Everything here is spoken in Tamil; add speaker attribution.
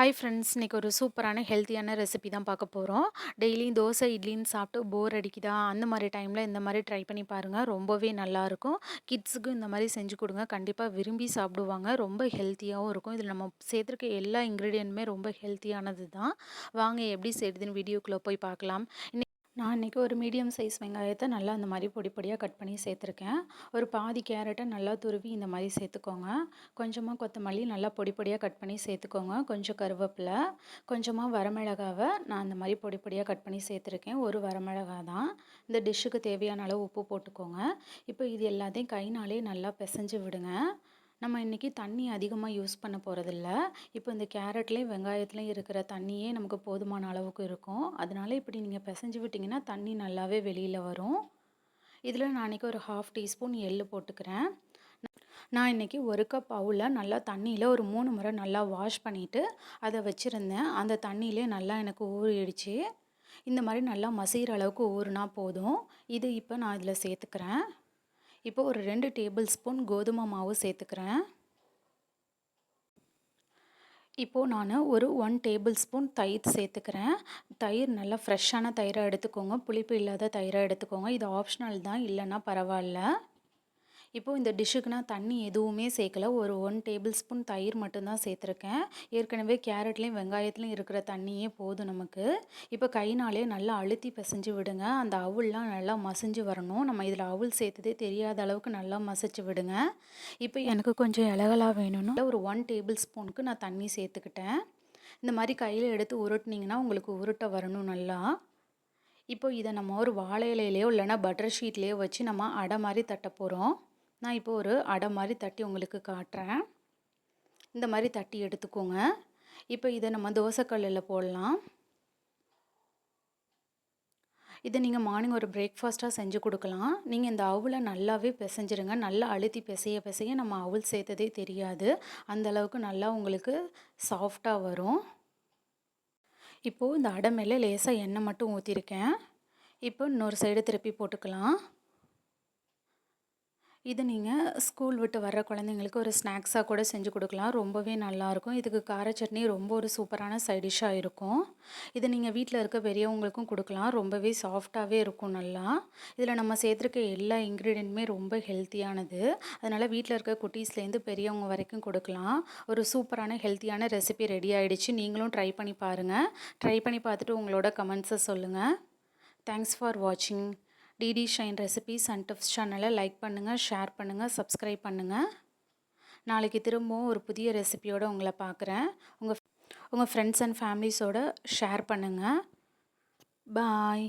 Speaker 1: ஹாய் ஃப்ரெண்ட்ஸ் இன்றைக்கி ஒரு சூப்பரான ஹெல்த்தியான ரெசிபி தான் பார்க்க போகிறோம் டெய்லியும் தோசை இட்லின்னு சாப்பிட்டு போர் அடிக்குதா? அந்த மாதிரி டைமில் இந்த மாதிரி ட்ரை பண்ணி பாருங்கள் ரொம்பவே நல்லாயிருக்கும் கிட்ஸுக்கும் இந்த மாதிரி செஞ்சு கொடுங்க. கண்டிப்பாக விரும்பி சாப்பிடுவாங்க. ரொம்ப ஹெல்த்தியாகவும் இருக்கும். இதில் நம்ம சேர்த்துருக்க எல்லா இன்க்ரீடியண்ட்டுமே ரொம்ப ஹெல்த்தியானது தான். வாங்க எப்படி செய்யுதுன்னு வீடியோக்குள்ளே போய் பார்க்கலாம். நான் இன்றைக்கி ஒரு மீடியம் சைஸ் வெங்காயத்தை நல்லா அந்த மாதிரி பொடி பொடியாக கட் பண்ணி சேர்த்துருக்கேன். ஒரு பாதி கேரட்டை நல்லா துருவி இந்த மாதிரி சேர்த்துக்கோங்க. கொஞ்சமாக கொத்தமல்லி நல்லா பொடி பொடியாக கட் பண்ணி சேர்த்துக்கோங்க. கொஞ்சம் கருவேப்பிலை கொஞ்சமாக வரமிளகாவை நான் அந்த மாதிரி பொடி பொடியாக கட் பண்ணி சேர்த்துருக்கேன். ஒரு வரமிளகா தான். இந்த டிஷ்ஷுக்கு தேவையான அளவு உப்பு போட்டுக்கோங்க. இப்போ இது எல்லாத்தையும் கைனாலே நல்லா பிசைஞ்சு விடுங்க. நம்ம இன்றைக்கி தண்ணி அதிகமாக யூஸ் பண்ண போகிறதில்ல இப்போ இந்த கேரட்லேயும் வெங்காயத்துலேயும் இருக்கிற தண்ணியே நமக்கு போதுமான அளவுக்கு இருக்கும். அதனால் இப்படி நீங்கள் பிசைஞ்சு விட்டிங்கன்னா தண்ணி நல்லாவே வெளியில் வரும். இதில் நான் இன்றைக்கி ஒரு ஹாஃப் டீஸ்பூன் எள்ளு போட்டுக்கிறேன். நான் இன்றைக்கி ஒரு கப் அவுளில் நல்லா தண்ணியில் ஒரு மூணு முறை நல்லா வாஷ் பண்ணிவிட்டு அதை வச்சுருந்தேன். அந்த தண்ணியிலே நல்லா எனக்கு ஊறிடுச்சு. இந்த மாதிரி நல்லா மசிகிற அளவுக்கு ஊறுனா போதும். இது இப்போ நான் இதில் சேர்த்துக்கிறேன். இப்போ ஒரு ரெண்டு டேபிள் ஸ்பூன் கோதுமை மாவு சேர்த்துக்கிறேன். இப்போது நான் ஒரு ஒன் டேபிள் ஸ்பூன் தயிர் சேர்த்துக்கிறேன். தயிர் நல்லா ஃப்ரெஷ்ஷான தயிரை எடுத்துக்கோங்க. புளிப்பு இல்லாத தயிரை எடுத்துக்கோங்க. இது ஆப்ஷனல் தான். இல்லைன்னா பரவாயில்ல. இப்போது இந்த டிஷ்ஷுக்கு நான் தண்ணி எதுவுமே சேர்க்கல. ஒரு ஒன் டேபிள் ஸ்பூன் தயிர் மட்டும்தான் சேர்த்துருக்கேன். ஏற்கனவே கேரட்லேயும் வெங்காயத்துலேயும் இருக்கிற தண்ணியே போதும் நமக்கு. இப்போ கைனாலே நல்லா அழுத்தி பிசைஞ்சு விடுங்க. அந்த அவுள்லாம் நல்லா மசிஞ்சு வரணும். நம்ம இதில் அவுள் சேர்த்ததே தெரியாத அளவுக்கு நல்லா மசிச்சு விடுங்க. இப்போ எனக்கு கொஞ்சம் இலகலாக வேணும்னா ஒரு ஒன் டேபிள் ஸ்பூனுக்கு நான் தண்ணி சேர்த்துக்கிட்டேன். இந்த மாதிரி கையில் எடுத்து உருட்டினீங்கன்னா உங்களுக்கு உருட்ட வரணும் நல்லா. இப்போ இதை நம்ம ஒரு வாழை இலையிலையோ இல்லைன்னா பட்டர் ஷீட்லேயோ வச்சு நம்ம அடை மாதிரி தட்ட போகிறோம் நான் இப்போ ஒரு அடை மாதிரி தட்டி உங்களுக்கு காட்டுறேன். இந்த மாதிரி தட்டி எடுத்துக்கோங்க. இப்போ இதை நம்ம தோசைக்கல்லில் போடலாம். இதை நீங்கள் மார்னிங் ஒரு பிரேக்ஃபாஸ்ட்டாக செஞ்சு கொடுக்கலாம். நீங்கள் இந்த அவுளை நல்லாவே பிசைஞ்சிருங்க. நல்லா அழுத்தி பிசைய பிசைய நம்ம அவுள் சேர்த்ததே தெரியாது. அந்தளவுக்கு நல்லா உங்களுக்கு சாஃப்டாக வரும். இப்போது இந்த அடை மேலே லேசாக எண்ணெய் மட்டும் ஊற்றிருக்கேன் இப்போ இன்னொரு சைடு திருப்பி போட்டுக்கலாம். இது நீங்கள் ஸ்கூல் விட்டு வர்ற குழந்தைங்களுக்கு ஒரு ஸ்நாக்ஸாக கூட செஞ்சு கொடுக்கலாம். ரொம்பவே நல்லாயிருக்கும் இதுக்கு கார சட்னி ரொம்ப ஒரு சூப்பரான சைடிஷ்ஷாக இருக்கும். இது நீங்கள் வீட்டில் இருக்க பெரியவங்களுக்கும் கொடுக்கலாம். ரொம்பவே சாஃப்டாகவே இருக்கும் நல்லா. இதில் நம்ம சேர்த்துருக்க எல்லா இன்க்ரீடியண்ட்டுமே ரொம்ப ஹெல்த்தியானது அதனால் வீட்டில் இருக்க குட்டீஸ்லேருந்து பெரியவங்க வரைக்கும் கொடுக்கலாம். ஒரு சூப்பரான ஹெல்த்தியான ரெசிபி ரெடி ஆகிடுச்சு நீங்களும் ட்ரை பண்ணி பாருங்கள் ட்ரை பண்ணி பார்த்துட்டு உங்களோட கமெண்ட்ஸை சொல்லுங்கள் தேங்க்ஸ் ஃபார் வாட்சிங் DD Shine recipes and tips சேனலை லைக் பண்ணுங்கள் ஷேர் பண்ணுங்கள் சப்ஸ்கிரைப் பண்ணுங்கள் நாளைக்கு திரும்பவும் ஒரு புதிய ரெசிபியோடு உங்களை பார்க்குறேன். உங்கள் உங்கள் ஃப்ரெண்ட்ஸ் அண்ட் ஃபேமிலிஸோடு ஷேர் பண்ணுங்கள் பாய்